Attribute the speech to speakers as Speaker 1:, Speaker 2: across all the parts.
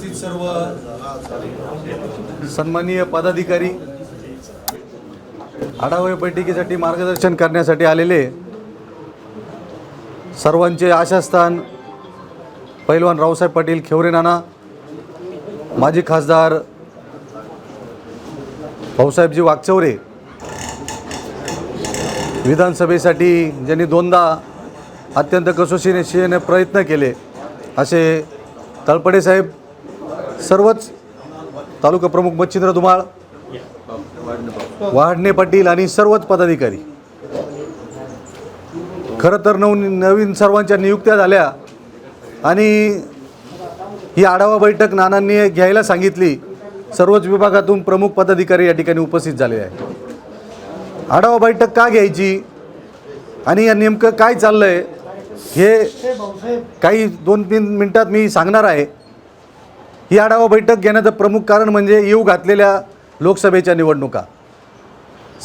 Speaker 1: उपस्थित सर्व सन्माननीय पदाधिकारी आढावा बैठकीसाठी मार्गदर्शन करण्यासाठी आलेले सर्वांचे आशास्थान पैलवान रावसाहेब पाटील खेवरे नाना माजी खासदार भाऊसाहेबजी वागचौरे विधानसभेसाठी ज्यांनी दोनदा अत्यंत कसोशीने शिने प्रयत्न केले असे तळपडे साहेब सर्वच तालुका प्रमुख मच्छिंद्र धुमाळ वाढणे पाटील आणि सर्वच पदाधिकारी. खरं तर नवीन नवीन सर्वांच्या नियुक्त्या झाल्या आणि ही आढावा बैठक नानांनी घ्यायला सांगितली. सर्वच विभागातून प्रमुख पदाधिकारी या ठिकाणी उपस्थित झालेले आहे आढावा बैठक का घ्यायची आणि या नेमकं काय चाललं आहे हे काही दोन तीन मिनटात मी सांगणार आहे. ही आढावा बैठक घेण्याचं प्रमुख कारण म्हणजे येऊ घातलेल्या लोकसभेच्या निवडणुका.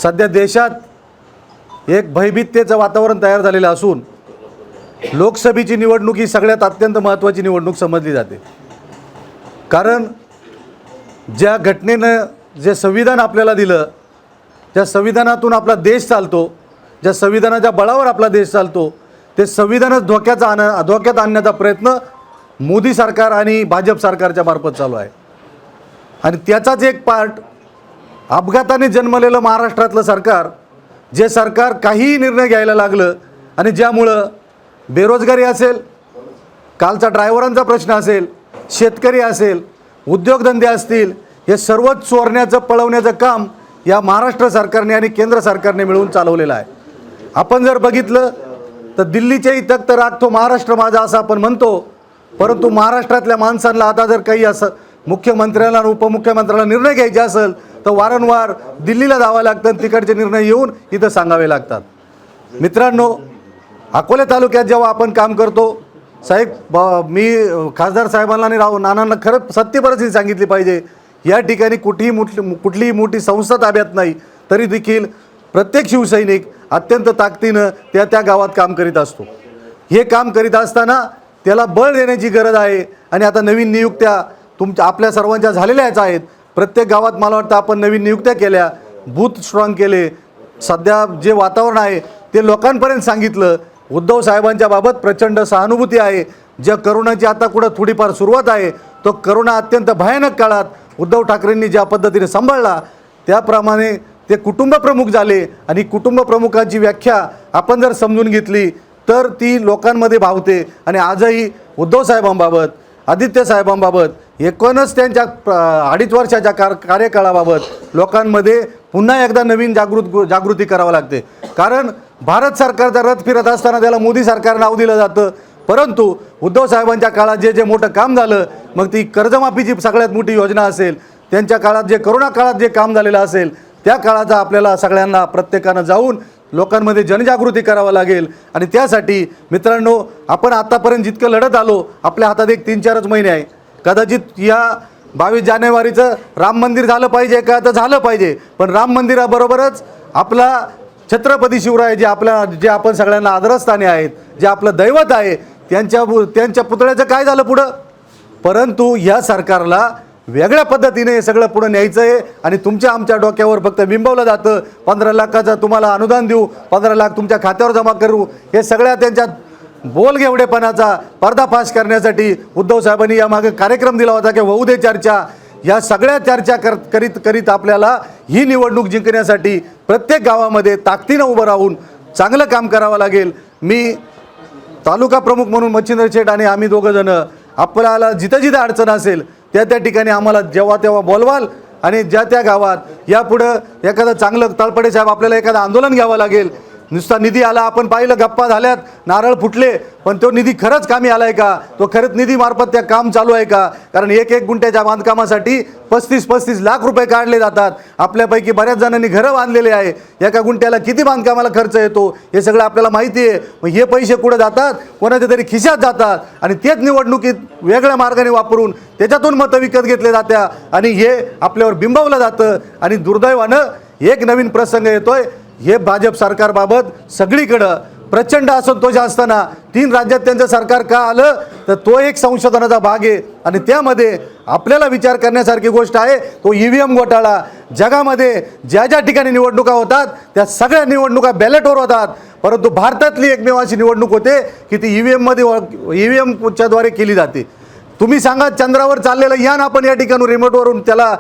Speaker 1: सध्या देशात एक भयभीततेचं वातावरण तयार झालेलं असून लोकसभेची निवडणूक ही सगळ्यात अत्यंत महत्त्वाची निवडणूक समजली जाते. कारण ज्या घटनेनं जे संविधान आपल्याला दिलं ज्या संविधानातून आपला देश चालतो ज्या संविधानाच्या बळावर आपला देश चालतो ते संविधानच धोक्याचा आण धोक्यात आणण्याचा प्रयत्न मोदी सरकार आणि भाजप सरकारच्या मार्फत चालू आहे. आणि त्याचाच एक पार्ट अपघाताने जन्मलेलं महाराष्ट्रातलं सरकार जे सरकार काहीही निर्णय घ्यायला लागलं आणि ज्यामुळं बेरोजगारी असेल कालचा ड्रायव्हरांचा प्रश्न असेल शेतकरी असेल उद्योगधंदे असतील हे सर्वच चोरण्याचं पळवण्याचं काम या महाराष्ट्र सरकारने आणि केंद्र सरकारने मिळून चालवलेलं आहे. आपण जर बघितलं तर दिल्लीच्याही तख्त राखतो महाराष्ट्र माझा असं आपण म्हणतो परंतु महाराष्ट्रातल्या माणसांना आता जर काही असं मुख्यमंत्र्याला आणि उपमुख्यमंत्र्याला निर्णय घ्यायचे असेल तर वारंवार दिल्लीला जावं लागतं आणि तिकडचे निर्णय येऊन इथं सांगावे लागतात. मित्रांनो अकोले तालुक्यात जेव्हा आपण काम करतो साहेब मी खासदार साहेबांना आणि राव नानांना खरंच सत्य परिस्थिती सांगितली पाहिजे. या ठिकाणी कुठेही मोठी कुठलीही मोठी संस्था ताब्यात नाही तरी देखील प्रत्येक शिवसैनिक अत्यंत ताकदीनं त्या त्या गावात काम करीत असतो. हे काम करीत असताना त्याला बळ देण्याची गरज आहे. आणि आता नवीन नियुक्त्या तुमच्या आपल्या सर्वांच्या झालेल्याच आहेत. प्रत्येक गावात मला वाटतं आपण नवीन नियुक्त्या केल्या. बूथ स्ट्रॉंग केले. सध्या जे वातावरण आहे ते लोकांपर्यंत सांगितलं. उद्धव साहेबांच्या बाबत प्रचंड सहानुभूती आहे. ज्या करोनाची आता कुठं थोडीफार सुरुवात आहे तो करोना अत्यंत भयानक काळात उद्धव ठाकरेंनी ज्या पद्धतीने सांभाळला त्याप्रमाणे ते कुटुंबप्रमुख झाले. आणि कुटुंबप्रमुखाची व्याख्या आपण जर समजून घेतली तर ती लोकांमध्ये भावते. आणि आजही उद्धव साहेबांबाबत आदित्य साहेबांबाबत एकूणच त्यांच्या अडीच वर्षाच्या कार कार्यकाळाबाबत लोकांमध्ये पुन्हा एकदा नवीन जागृत जागृती करावं लागते. कारण भारत सरकारचा रथ फिरत असताना त्याला मोदी सरकार नाव दिलं जातं. परंतु उद्धव साहेबांच्या काळात जे जे मोठं काम झालं मग ती कर्जमाफीची सगळ्यात मोठी योजना असेल त्यांच्या काळात जे करोना काळात जे काम झालेलं असेल त्या काळाचा आपल्याला सगळ्यांना प्रत्येकानं जाऊन लोकांमध्ये जनजागृती करावं लागेल. आणि त्यासाठी मित्रांनो आपण आतापर्यंत जितकं लढत आलो आपल्या हातात एक तीन चारच महिने आहे. कदाचित या बावीस जानेवारीचं राम मंदिर झालं पाहिजे का? तर झालं पाहिजे. पण राम मंदिराबरोबरच आपला छत्रपती शिवराय जे आपल्या जे आपण सगळ्यांना आदरस्थाने आहेत जे आपलं दैवत आहे त्यांच्या त्यांच्या पुतळ्याचं काय झालं पुढं? परंतु ह्या सरकारला वेगळ्या पद्धतीने हे सगळं पुढं न्यायचं आहे आणि तुमच्या आमच्या डोक्यावर फक्त बिंबवलं जातं. पंधरा लाखाचं तुम्हाला अनुदान देऊ पंधरा लाख तुमच्या खात्यावर जमा करू. हे सगळ्या त्यांच्या बोलगेवडेपणाचा पर्दाफाश करण्यासाठी उद्धव साहेबांनी यामागे कार्यक्रम दिला होता की होऊ दे चर्चा. या सगळ्या चर्चा कर करीत करीत आपल्याला ही निवडणूक जिंकण्यासाठी प्रत्येक गावामध्ये ताकदीनं उभं राहून चांगलं काम करावं लागेल. मी तालुका प्रमुख म्हणून मच्छिंद्र शेठ आणि आम्ही दोघंजणं आपल्याला जिथं जिथं अडचण असेल त्या त्या ठिकाणी आम्हाला जेव्हा तेव्हा बोलवाल आणि ज्या त्या गावात यापुढं एखादं चांगलं तळपडे साहेब आपल्याला एखादं आंदोलन घ्यावं लागेल नुसता निधी आला आपण पाहिलं गप्पा झाल्यात नारळ फुटले पण तो निधी खरंच कामी आला आहे का? तो खरंच निधीमार्फत त्या काम चालू आहे का? कारण एक एक गुंठ्याच्या बांधकामासाठी पस्तीस पस्तीस लाख रुपये काढले जातात. आपल्यापैकी बऱ्याच जणांनी घरं बांधलेले आहे. एका गुंठ्याला किती बांधकामाला खर्च येतो? हे सगळं आपल्याला माहिती आहे. मग हे पैसे कुठं जातात? कोणाच्या तरी खिशात जातात. आणि तेच निवडणुकीत वेगळ्या मार्गाने वापरून त्याच्यातून मतं विकत घेतले जात्या. आणि हे आपल्यावर बिंबवलं जातं. आणि दुर्दैवानं एक नवीन प्रसंग येतोय. हे भाजप सरकारबाबत सगळीकडं प्रचंड असंतोष असताना तीन राज्यात त्यांचं सरकार का आलं? तर तो एक संशोधनाचा भाग आहे. आणि त्यामध्ये आपल्याला विचार करण्यासारखी गोष्ट आहे तो ई व्ही एम घोटाळा. जगामध्ये ज्या ज्या ठिकाणी निवडणुका होतात त्या सगळ्या निवडणुका बॅलेटवर होतात. परंतु भारतातली एकमेव अशी निवडणूक होते की ती ई व्ही एममध्ये ई व्ही एमच्याद्वारे केली जाते. तुम्ही सांगा चंद्रावर चाललेलं यान आपण या ठिकाणी रिमोटवरून त्याला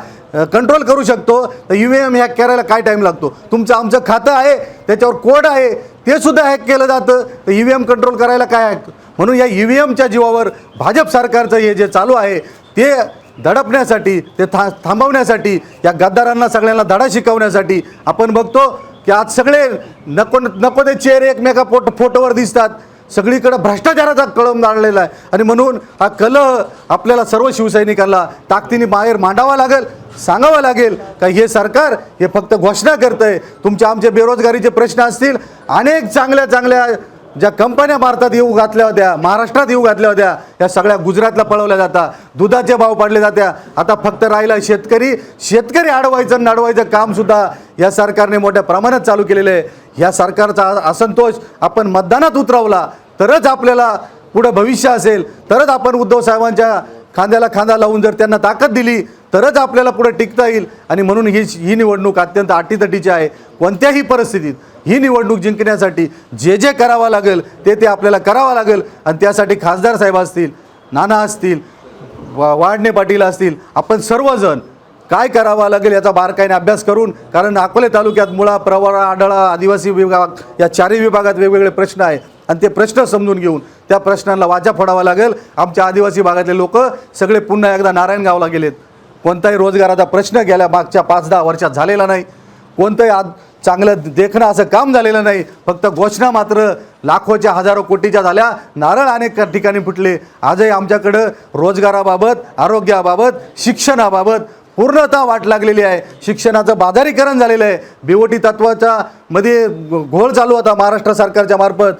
Speaker 1: कंट्रोल करू शकतो. तर यू एम हॅक करायला काय टाईम लागतो? तुमचं आमचं खातं आहे त्याच्यावर कोड आहे ते सुद्धा हॅक केलं जातं. तर ई व्ही एम कंट्रोल करायला काय हॅक म्हणून या ई व्ही एमच्या जीवावर भाजप सरकारचं हे जे चालू आहे ते दडपण्यासाठी ते था थांबवण्यासाठी या गद्दारांना सगळ्यांना धडा शिकवण्यासाठी आपण बघतो की आज सगळे नको नको ते चेहरे एकमेका फोट फोटोवर दिसतात. सगळीकडं भ्रष्टाचाराचा कळम जाणलेला आहे. आणि म्हणून हा कलह आपल्याला सर्व शिवसैनिकांना ताकदीने बाहेर मांडावा लागेल सांगावं लागेल का हे सरकार हे फक्त घोषणा करतंय. तुमच्या आमचे बेरोजगारीचे प्रश्न असतील अनेक चांगल्या चांगल्या ज्या कंपन्या भारतात येऊ घातल्या होत्या महाराष्ट्रात येऊ घातल्या होत्या या सगळ्या गुजरातला पळवल्या जातात दुधाचे भाव पाडले जात्या. आता फक्त राहिला शेतकरी शेतकरी अडवायचं नडवायचं कामसुद्धा या सरकारने मोठ्या प्रमाणात चालू केलेलं आहे. या सरकारचा असंतोष आपण मतदानात उतरवला तरच आपल्याला पुढं भविष्य असेल तरच आपण उद्धव साहेबांच्या खांद्याला खांदा लावून जर त्यांना ताकद दिली तरच आपल्याला पुढे टिकता येईल. आणि म्हणून ही ही निवडणूक अत्यंत अटीतटीची आहे. कोणत्याही परिस्थितीत ही निवडणूक जिंकण्यासाठी जे जे करावं लागेल ते ते आपल्याला करावं लागेल. आणि त्यासाठी खासदार साहेब असतील नाना असतील वा वाडणे पाटील असतील आपण सर्वजण काय करावं लागेल याचा बारकाईने अभ्यास करून कारण अकोले तालुक्यात मुळा प्रवरा आढळा आदिवासी विभाग या चारही विभागात वेगवेगळे प्रश्न आहे आणि ते प्रश्न समजून घेऊन त्या प्रश्नांना वाचा फोडावा लागेल. आमच्या आदिवासी भागातले लोक सगळे पुन्हा एकदा नारायणगावला गेलेत. कोणताही रोजगाराचा प्रश्न गेल्या मागच्या पाच दहा वर्षात झालेला नाही. कोणतंही आज चांगलं देखणं असं काम झालेलं नाही. फक्त घोषणा मात्र लाखोच्या हजारो कोटीच्या झाल्या. नारळ अनेक ठिकाणी फुटले. आजही आमच्याकडं रोजगाराबाबत आरोग्याबाबत शिक्षणाबाबत पूर्णतः वाट लागलेली आहे. शिक्षणाचं बाजारीकरण झालेलं आहे. बीओटी तत्वाच्या मध्ये घोळ चालू होता महाराष्ट्र सरकारच्या मार्फत.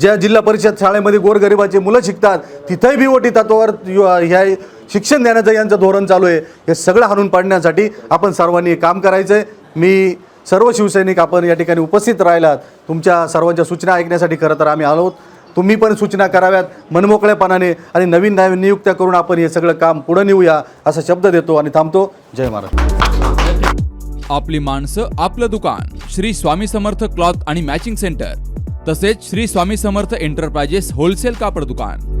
Speaker 1: ज्या जिल्हा परिषद शाळेमध्ये गोरगरिबाची मुलं शिकतात तिथंही बीओटी तत्वावर यु- ह्या शिक्षण देण्याचं यांचं धोरण चालू आहे. हे सगळं हाणून पाडण्यासाठी आपण सर्वांनी काम करायचं आहे मी सर्व शिवसैनिक आपण या ठिकाणी उपस्थित राहिलात. तुमच्या सर्वांच्या सूचना ऐकण्यासाठी खरं तर आम्ही आलो आहोत. तुम्ही पण सूचना कराव्यात मनमोकळेपणाने आणि नवीन नवीन नियुक्त्या करून आपण हे सगळं काम पुढं नेऊया असा शब्द देतो आणि थांबतो. जय महाराज.
Speaker 2: आपली माणसं आपलं दुकान. श्री स्वामी समर्थ क्लॉथ आणि मॅचिंग सेंटर. तसेच श्री स्वामी समर्थ एंटरप्राइजेस होलसेल कापड दुकान.